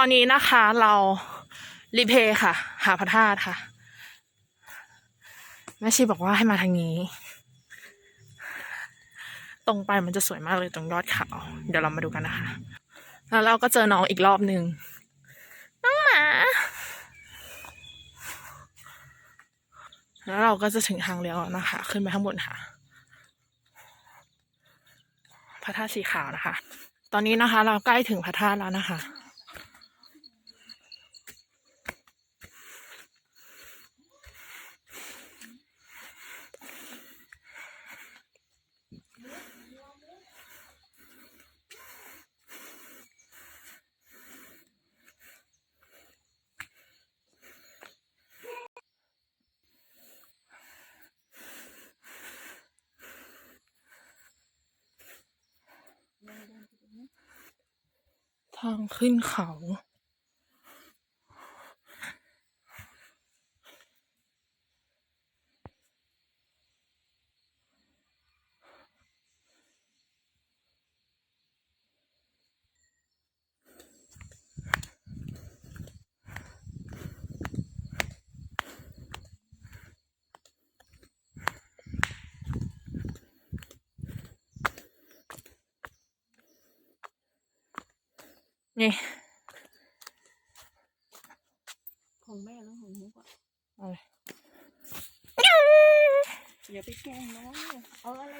ตอนนี้นะคะเรารีเพย์ค่ะ หาพระธาตุค่ะ แม่ชีบอกว่าให้มาทางนี้ ตรงไปมันจะสวยมากเลยตรงยอดเขาเดี๋ยวเรามาดูกันนะคะ แล้วเราก็เจอน้องอีกรอบหนึ่งน้องหมาแล้วเราก็จะถึงทางเลี้ยวแล้วนะคะ ขึ้นไปข้างบนค่ะ พระธาตุสีขาวนะคะ ตอนนี้นะคะ เราใกล้ถึงพระธาตุแล้วนะคะ ทางขึ้นเขา นี่ ของแม่แล้วของนุกอะอะไรอย่าไปแกล้งน้องเอาอะไร